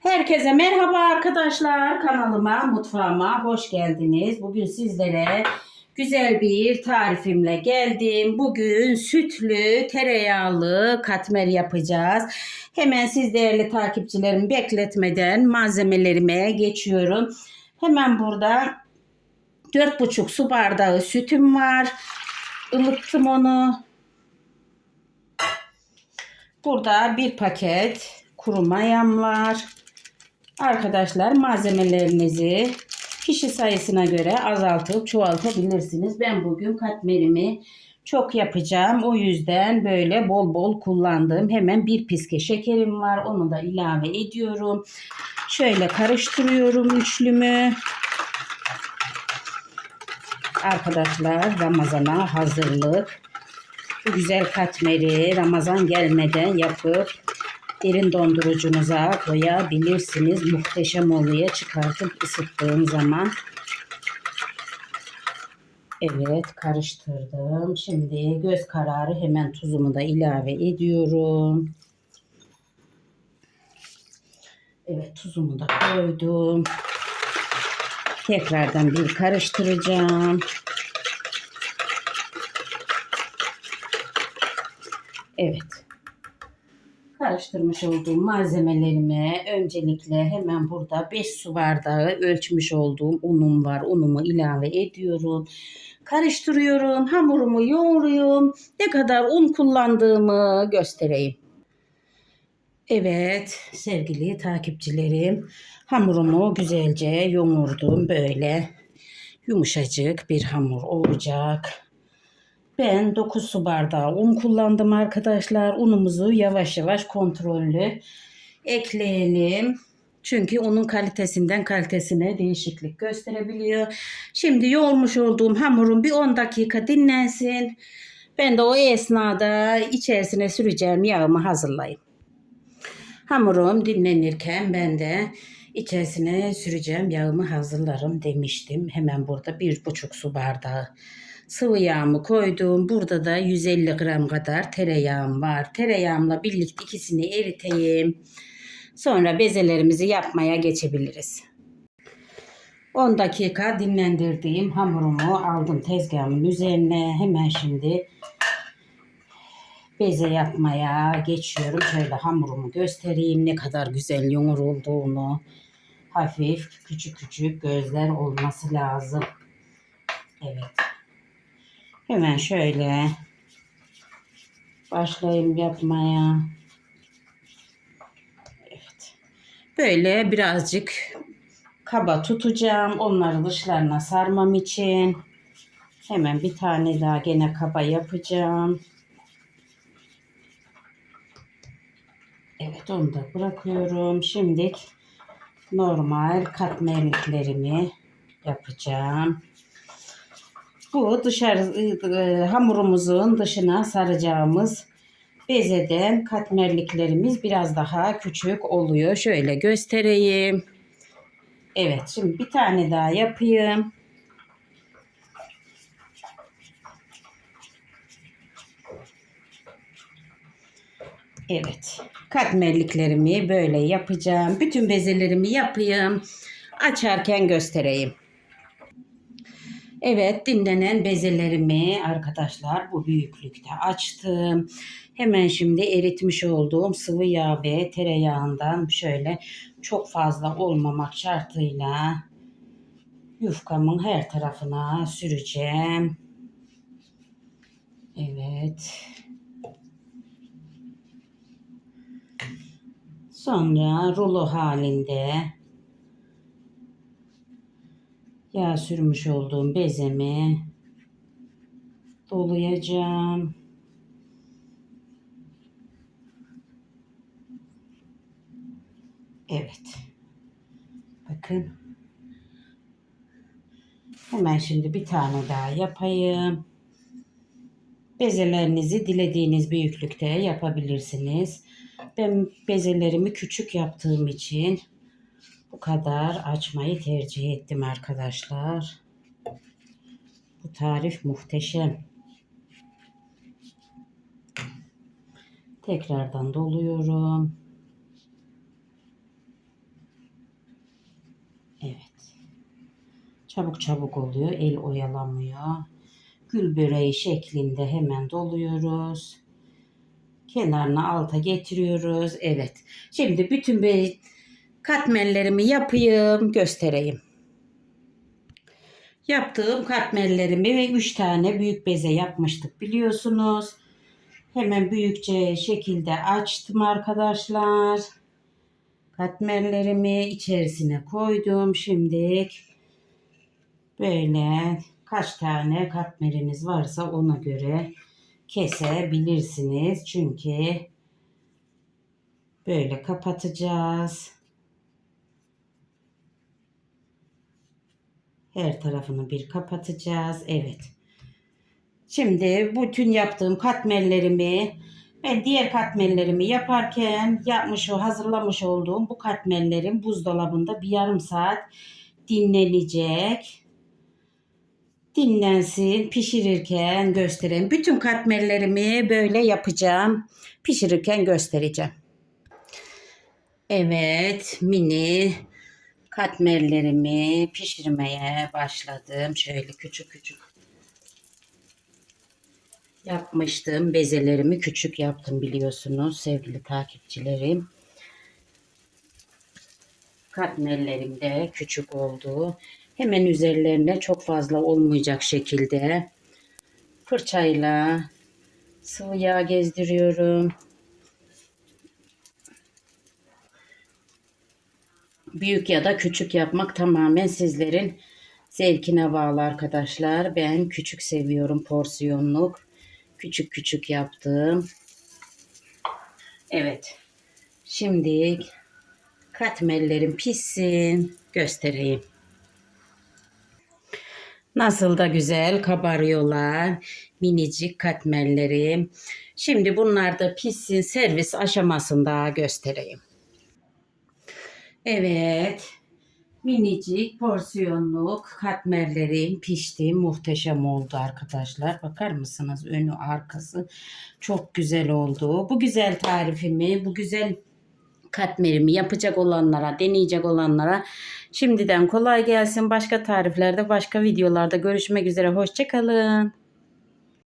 Herkese merhaba arkadaşlar. Kanalıma, mutfağıma hoş geldiniz. Bugün sizlere güzel bir tarifimle geldim. Bugün sütlü, tereyağlı katmer yapacağız. Hemen siz değerli takipçilerimi bekletmeden malzemelerime geçiyorum. Hemen burada 4,5 su bardağı sütüm var. Ilıttım onu. Burada bir paket kuru mayam var. Arkadaşlar malzemelerinizi kişi sayısına göre azaltıp çoğaltabilirsiniz. Ben bugün katmerimi çok yapacağım. O yüzden böyle bol bol kullandım. Hemen bir piske şekerim var. Onu da ilave ediyorum. Şöyle karıştırıyorum üçlümü. Arkadaşlar Ramazan'a hazırlık. Bu güzel katmeri Ramazan gelmeden yapıp derin dondurucunuza koyabilirsiniz. Muhteşem oluyor çıkartıp ısıttığım zaman. Evet karıştırdım. Şimdi göz kararı hemen tuzumu da ilave ediyorum. Evet tuzumu da koydum. Tekrardan bir karıştıracağım. Evet. Karıştırmış olduğum malzemelerime öncelikle hemen burada 5 su bardağı ölçmüş olduğum unum var. Unumu ilave ediyorum. Karıştırıyorum. Hamurumu yoğuruyorum. Ne kadar un kullandığımı göstereyim. Evet sevgili takipçilerim hamurumu güzelce yoğurdum böyle yumuşacık bir hamur olacak. Ben 9 su bardağı un kullandım arkadaşlar. Unumuzu yavaş yavaş kontrollü ekleyelim. Çünkü unun kalitesinden kalitesine değişiklik gösterebiliyor. Şimdi yoğurmuş olduğum hamurum bir 10 dakika dinlensin. Ben de o esnada içerisine süreceğim yağımı hazırlayayım. Hamurum dinlenirken ben de içerisine süreceğim yağımı hazırlarım demiştim. Hemen burada bir buçuk su bardağı sıvı yağımı koydum. Burada da 150 gram kadar tereyağım var. Tereyağımla birlikte ikisini eriteyim. Sonra bezelerimizi yapmaya geçebiliriz. 10 dakika dinlendirdiğim hamurumu aldım tezgahımın üzerine. Hemen şimdi beze yapmaya geçiyorum. Şöyle hamurumu göstereyim ne kadar güzel yumur olduğunu. Hafif küçük küçük gözler olması lazım. Evet. Hemen şöyle başlayayım yapmaya. Evet. Böyle birazcık kaba tutacağım. Onları dışlarına sarmam için. Hemen bir tane daha gene kaba yapacağım. Evet onu da bırakıyorum. Şimdi normal katmerliklerimi yapacağım. Bu dışarı e, hamurumuzun dışına saracağımız bezeden katmerliklerimiz biraz daha küçük oluyor. Şöyle göstereyim. Evet şimdi bir tane daha yapayım. Evet. Katmerliklerimi böyle yapacağım. Bütün bezelerimi yapayım. Açarken göstereyim. Evet dinlenen bezelerimi arkadaşlar bu büyüklükte açtım. Hemen şimdi eritmiş olduğum sıvı yağ ve tereyağından şöyle çok fazla olmamak şartıyla yufkamın her tarafına süreceğim. Evet. Sonra rulo halinde yağ sürmüş olduğum bezemi dolayacağım. Evet. Bakın. Hemen şimdi bir tane daha yapayım. Bezelerinizi dilediğiniz büyüklükte yapabilirsiniz. Ben bezelerimi küçük yaptığım için bu kadar açmayı tercih ettim arkadaşlar. Bu tarif muhteşem. Tekrardan doluyorum. Evet. Çabuk çabuk oluyor. El oyalamıyor. Gül böreği şeklinde hemen doluyoruz. Kenarına alta getiriyoruz. Evet. Şimdi bütün böreği katmerlerimi yapayım, göstereyim. Yaptığım katmerlerimi ve 3 tane büyük beze yapmıştık biliyorsunuz. Hemen büyükçe şekilde açtım arkadaşlar. Katmerlerimi içerisine koydum. Şimdi böyle kaç tane katmeriniz varsa ona göre kesebilirsiniz. Çünkü böyle kapatacağız. Her tarafını bir kapatacağız. Evet. Şimdi bütün yaptığım katmerlerimi ben diğer katmerlerimi yaparken yapmış o hazırlamış olduğum bu katmerlerim buzdolabında bir yarım saat dinlenecek. Dinlensin, pişirirken göstereyim. Bütün katmerlerimi böyle yapacağım. Pişirirken göstereceğim. Evet, mini katmerlerimi pişirmeye başladım. Şöyle küçük küçük yapmıştım. Bezelerimi küçük yaptım biliyorsunuz sevgili takipçilerim. Katmerlerim de küçük oldu. Hemen üzerlerine çok fazla olmayacak şekilde fırçayla sıvı yağ gezdiriyorum. Büyük ya da küçük yapmak tamamen sizlerin zevkine bağlı arkadaşlar. Ben küçük seviyorum porsiyonluk. Küçük küçük yaptım. Evet. Şimdi katmerlerim pişsin. Göstereyim. Nasıl da güzel kabarıyorlar. Minicik katmerlerim. Şimdi bunlar da pişsin servis aşamasında göstereyim. Evet. Minicik porsiyonluk katmerlerim pişti. Muhteşem oldu arkadaşlar. Bakar mısınız? Önü arkası çok güzel oldu. Bu güzel tarifimi, bu güzel katmerimi yapacak olanlara, deneyecek olanlara şimdiden kolay gelsin. Başka tariflerde, başka videolarda görüşmek üzere. Hoşçakalın.